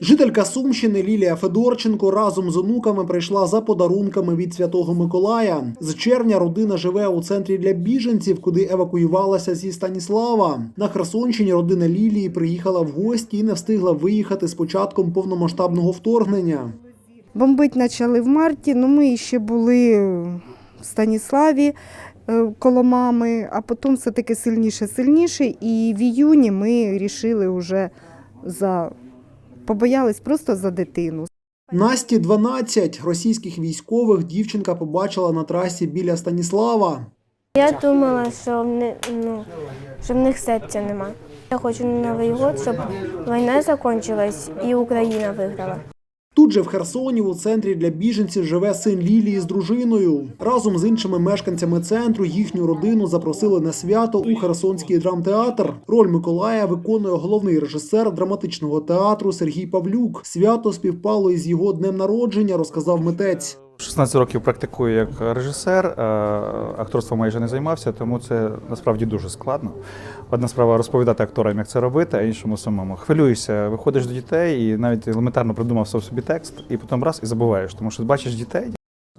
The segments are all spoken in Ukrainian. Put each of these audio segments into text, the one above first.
Жителька Сумщини Лілія Федорченко разом з онуками прийшла за подарунками від Святого Миколая. З червня родина живе у центрі для біженців, куди евакуювалася зі Станіслава. На Херсонщині родина Лілії приїхала в гості і не встигла виїхати з початком повномасштабного вторгнення. Бомбить почали в марті, ну ми ще були в Станіславі е, коло мами, а потім все-таки сильніше, сильніше. І в іюні ми вирішили вже за побоялись просто за дитину. Насті 12 російських військових дівчинка побачила на трасі біля Станіслава. Я думала, що в, не, ну, що в них серця нема. Я хочу на Новий год, щоб війна закінчилась і Україна виграла. Тут же в Херсоні у центрі для біженців живе син Лілії з дружиною. Разом з іншими мешканцями центру їхню родину запросили на свято у Херсонський драмтеатр. Роль Миколая виконує головний режисер драматичного театру Сергій Павлюк. Свято співпало із його днем народження, розказав митець. 16 років практикую як режисер, е, акторством майже не займався, тому це насправді дуже складно. Одна справа розповідати акторам, як це робити, а іншому самому. Хвилюєшся, виходиш до дітей і навіть елементарно придумав собі текст, і потім раз і забуваєш, тому що бачиш дітей.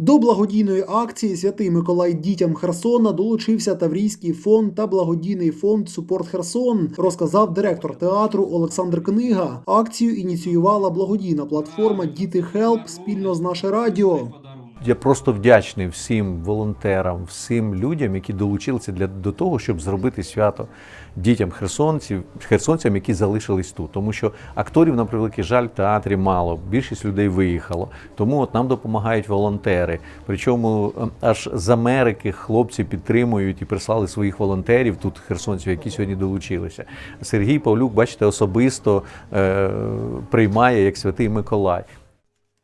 До благодійної акції Святий Миколай дітям Херсона долучився Таврійський фонд та благодійний фонд Супорт Херсон, розказав директор театру Олександр Книга. Акцію ініціювала благодійна платформа Діти Хелп спільно з наше радіо. Я просто вдячний всім волонтерам, всім людям, які долучилися для до того, щоб зробити свято дітям херсонців, херсонцям, які залишились тут. Тому що акторів, на превеликий жаль, в театрі мало. Більшість людей виїхало. Тому от нам допомагають волонтери. Причому е, аж з Америки хлопці підтримують і прислали своїх волонтерів тут, херсонців, які сьогодні долучилися. Сергій Павлюк, бачите, особисто е, приймає як святий Миколай.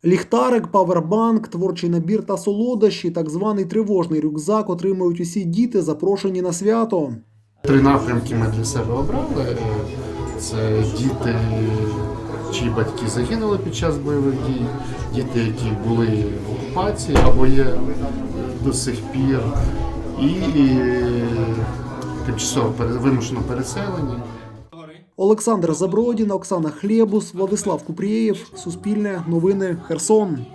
Ліхтарик, павербанк, творчий набір та солодощі, так званий тривожний рюкзак отримують усі діти, запрошені на свято. Три напрямки ми для себе обрали. Це діти, чиї батьки загинули під час бойових дій, діти, які були в окупації або є до сих пір, і е, тимчасово вимушено переселені. Олександр Забродін, Оксана Хлєбус, Владислав Купрієв, Суспільне, Новини, Херсон.